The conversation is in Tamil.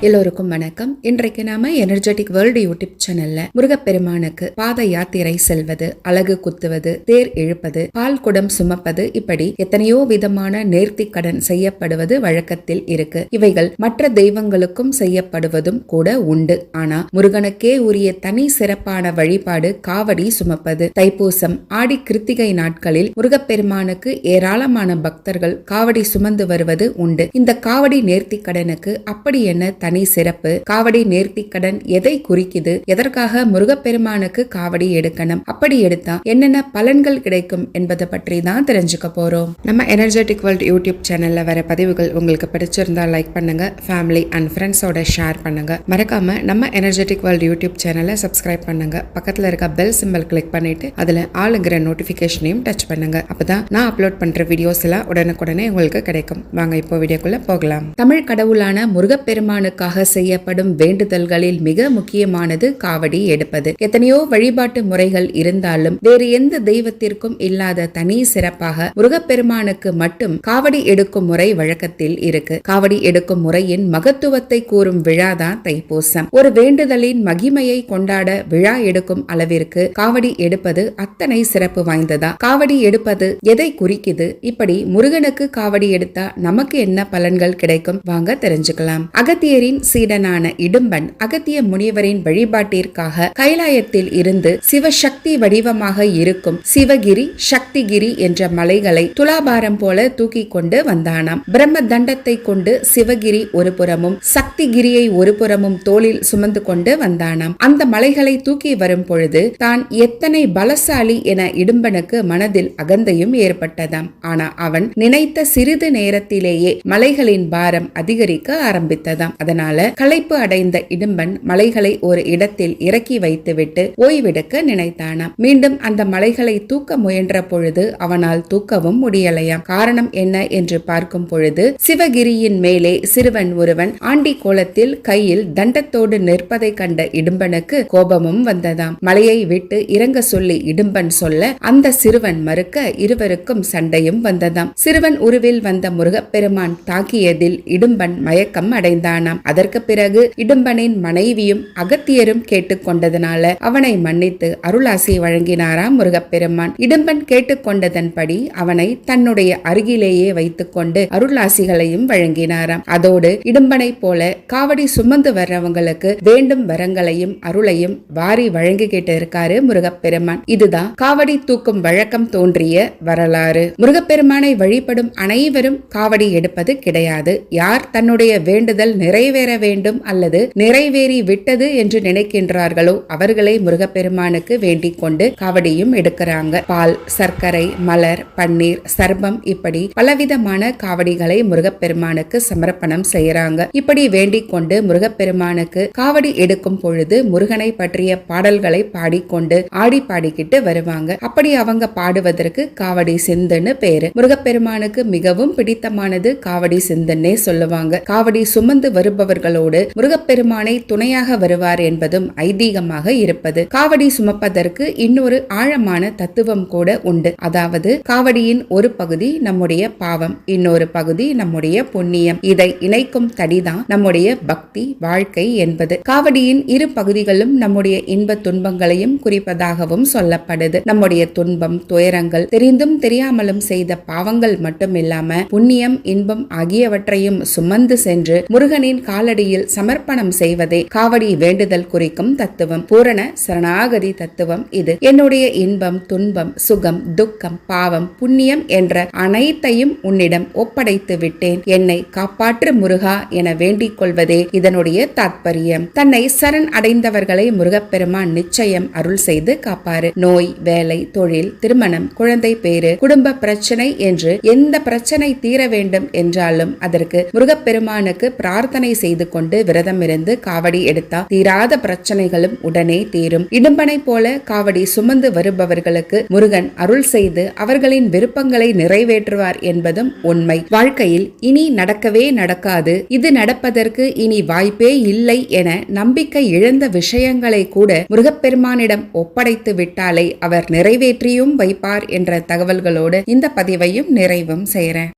எல்லோருக்கும் வணக்கம். இன்றைக்கு நாம எனர்ஜெட்டிக் வேர்ல்டு யூடியூப் சேனல்ல முருகப்பெருமானுக்கு பாத யாத்திரை செல்வது அழகு குத்துவது தேர் இழுப்பது பால் குடம் சுமப்பது இப்படி எத்தனையோ விதமான நேர்த்தி கடன் செய்யப்படுவது வழக்கத்தில் இருக்கு. இவைகள் மற்ற தெய்வங்களுக்கும் செய்யப்படுவதும் கூட உண்டு. ஆனா முருகனுக்கே உரிய தனி சிறப்பான வழிபாடு காவடி சுமப்பது தைப்பூசம் ஆடி கிருத்திகை நாட்களில் முருகப்பெருமானுக்கு ஏராளமான பக்தர்கள் காவடி சுமந்து வருவது உண்டு. இந்த காவடி நேர்த்தி கடனுக்கு அப்படி என்ன தனி சிறப்பு காவடி நேர்த்திக் கடன் எதை குறிக்குது எதற்காக முருகப்பெருமானுக்கு காவடி எடுக்கணும் அப்படி எடுத்தா என்னென்ன பலன்கள் கிடைக்கும் என்பதை பற்றி தான் தெரிஞ்சுக்க போறோம். நம்ம எனர்ஜெட்டிக் வேர்ல்ட் யூடியூப் சேனல்ல வர பதிவுகள் உங்களுக்கு பிடிச்சிருந்தா லைக் பண்ணுங்க ஃபேமிலி அண்ட் ஃப்ரெண்ட்ஸோட ஷேர் பண்ணுங்க. மறக்காம நம்ம எனர்ஜெட்டிக் வேர்ல்ட் யூடியூப் சேனலை சப்ஸ்கிரைப் பண்ணுங்க. பக்கத்துல இருக்க பெல் சிம்பல் கிளிக் பண்ணிட்டு அதுல ஆளுங்கிற நோட்டிபிகேஷனையும் டச் பண்ணுங்க. அப்பதான் நான் அப்லோட் பண்ற வீடியோஸ் எல்லாம் உடனுக்குடனே உங்களுக்கு கிடைக்கும். வாங்க இப்போ வீடியோக்குள்ள போகலாம். தமிழ் கடவுளான முருகப்பெருமானுக்கு முருகப்பெருமானுக்காக செய்யப்படும் வேண்டுதல்களில் மிக முக்கியமானது காவடி எடுப்பது. எத்தனையோ வழிபாட்டு முறைகள் இருந்தாலும் வேறு எந்த தெய்வத்திற்கும் இல்லாத தனி சிறப்பாக முருகப்பெருமானுக்கு மட்டும் காவடி எடுக்கும் முறை வழக்கத்தில் இருக்கு. காவடி எடுக்கும் முறையின் மகத்துவத்தை கூறும் விழாதான் தைப்பூசம். ஒரு வேண்டுதலின் மகிமையை கொண்டாட விழா எடுக்கும் அளவிற்கு காவடி எடுப்பது அத்தனை சிறப்பு வாய்ந்ததா? காவடி எடுப்பது எதை குறிக்குது? இப்படி முருகனுக்கு காவடி எடுத்தா நமக்கு என்ன பலன்கள் கிடைக்கும்? வாங்க தெரிஞ்சுக்கலாம். அகத்தியரி முனிவரின் சீடனான இடும்பன் அகத்திய முனிவரின் வழிபாட்டிற்காக கைலாயத்தில் இருந்து சிவசக்தி வடிவமாக இருக்கும் சிவகிரி சக்திகிரி என்ற மலைகளை துலாபாரம் போல தூக்கி கொண்டு வந்தானாம். பிரம்ம தண்டத்தை கொண்டு சிவகிரி ஒரு புறமும் சக்திகிரியை ஒரு புறமும் தோளில் சுமந்து கொண்டு வந்தானாம். அந்த மலைகளை தூக்கி வரும் பொழுது தான் எத்தனை பலசாலி என இடும்பனுக்கு மனதில் அகந்தையும் ஏற்பட்டதாம். ஆனா அவன் நினைத்த சிறிது நேரத்திலேயே மலைகளின் பாரம் அதிகரிக்க ஆரம்பித்ததாம். அதன் இருந்ததனால களைப்பு அடைந்த இடும்பன் மலைகளை ஒரு இடத்தில் இறக்கி வைத்துவிட்டு ஓய்வெடுக்க நினைத்தானாம். மீண்டும் அந்த மலைகளை தூக்க முயன்ற பொழுது அவனால் தூக்கவும் முடியலையாம். காரணம் என்ன என்று பார்க்கும் பொழுது சிவகிரியின் மேலே சிறுவன் ஒருவன் ஆண்டி கோலத்தில் கையில் தண்டத்தோடு நிற்பதை கண்ட இடும்பனுக்கு கோபமும் வந்ததாம். மலையை விட்டு இறங்க சொல்லி இடும்பன் சொல்ல அந்த சிறுவன் மறுக்க இருவருக்கும் சண்டையும் வந்ததாம். சிறுவன் உருவில் வந்த முருகப்பெருமான் தாக்கியதில் இடும்பன் மயக்கம் அடைந்தானாம். அதற்கு பிறகு இடும்பனின் மனைவியும் அகத்தியரும் கேட்டுக்கொண்டதனால அவனை மன்னித்து அருளாசி வழங்கினாராம் முருகப்பெருமான். இடும்பன் கேட்டுக்கொண்டதன்படி அவனை தன்னுடைய அருகிலேயே வைத்துக்கொண்டு அருளாசிகளையும் வழங்கினாராம். அதோடு இடும்பனை போல காவடி சுமந்து வர்றவங்களுக்கு வேண்டும் வரங்களையும் அருளையும் வாரி வழங்கிக்கிட்டு இருக்காரு முருகப்பெருமான். இதுதான் காவடி தூக்கும் வழக்கம் தோன்றிய வரலாறு. முருகப்பெருமானை வழிபடும் அனைவரும் காவடி எடுப்பது கிடையாது. யார் தன்னுடைய வேண்டுதல் நிறைவேற வேண்டும் அல்லது நிறைவேறி விட்டது என்று நினைக்கின்றார்களோ அவர்களை முருகப்பெருமானுக்கு வேண்டிக் கொண்டு காவடியும் எடுக்கிறாங்க. பால் சர்க்கரை மலர் பன்னீர் சர்பம் இப்படி பலவிதமான காவடிகளை முருகப்பெருமானுக்கு சமர்ப்பணம் செய்யறாங்க இப்படி வேண்டிக் கொண்டு முருகப்பெருமானுக்கு காவடி எடுக்கும் பொழுது முருகனை பற்றிய பாடல்களை பாடிக்கொண்டு ஆடி பாடிக்கிட்டு வருவாங்க. அப்படி அவங்க பாடுவதற்கு காவடி சிந்துன்னு பேரு. முருகப்பெருமானுக்கு மிகவும் பிடித்தமானது காவடி சிந்துன்னே சொல்லுவாங்க. காவடி சுமந்து வருபவர்களோடு முருகப்பெருமானை துணையாக வருவார் என்பதும் ஐதீகமாக இருப்பது. காவடி சுமப்பதற்கு இன்னொரு ஆழமான தத்துவம் கூட உண்டு. அதாவது காவடியின் ஒரு பகுதி நம்முடைய பாவம் இன்னொரு பகுதி நம்முடைய புண்ணியம். இதை இணைக்கும் தடிதான் நம்முடைய பக்தி வாழ்க்கை என்பது. காவடியின் இரு பகுதிகளும் நம்முடைய இன்ப துன்பங்களையும் குறிப்பதாகவும் சொல்லப்படுது. நம்முடைய துன்பம் துயரங்கள் தெரிந்தும் தெரியாமலும் செய்த பாவங்கள் மட்டுமில்லாம புண்ணியம் இன்பம் ஆகியவற்றையும் சுமந்து சென்று முருகனின் காலடியில் சமர்ப்பணம் செய்வதே காவடி வேண்டுதல் குறிக்கும் தத்துவம். பூரண சரணாகதி தத்துவம் இது. என்னுடைய இன்பம் துன்பம் சுகம் துக்கம் பாவம் புண்ணியம் என்ற அனைத்தையும் உன்னிடம் ஒப்படைத்து விட்டேன். என்னை காப்பாற்று முருகா என வேண்டிக் கொள்வதே இதனுடைய தாத்பரியம். தன்னை சரண் அடைந்தவர்களை முருகப்பெருமான் நிச்சயம் அருள் செய்து காப்பாரு நோய் வேலை தொழில் திருமணம் குழந்தை பேரு குடும்ப பிரச்சனை என்று எந்த பிரச்சனை தீர வேண்டும் என்றாலும் அதற்கு முருகப்பெருமானுக்கு பிரார்த்தனை செய்து கொண்டு விரதம் இருந்து காவடி எடுத்தா தீராத பிரச்சனைகளும் உடனே தீரும். இடும்பனை போல காவடி சுமந்து வருபவர்களுக்கு முருகன் அருள் செய்து அவர்களின் விருப்பங்களை நிறைவேற்றுவார் என்பதும் உண்மை. வாழ்க்கையில் இனி நடக்கவே நடக்காது. இது நடப்பதற்கு இனி வாய்ப்பே இல்லை என நம்பிக்கை இழந்த விஷயங்களை கூட முருகப்பெருமானிடம் ஒப்படைத்து விட்டாலே அவர் நிறைவேற்றியும் வைப்பார் என்ற தகவல்களோடு இந்த பதிவையும் நிறைவும் செய்கிறேன்.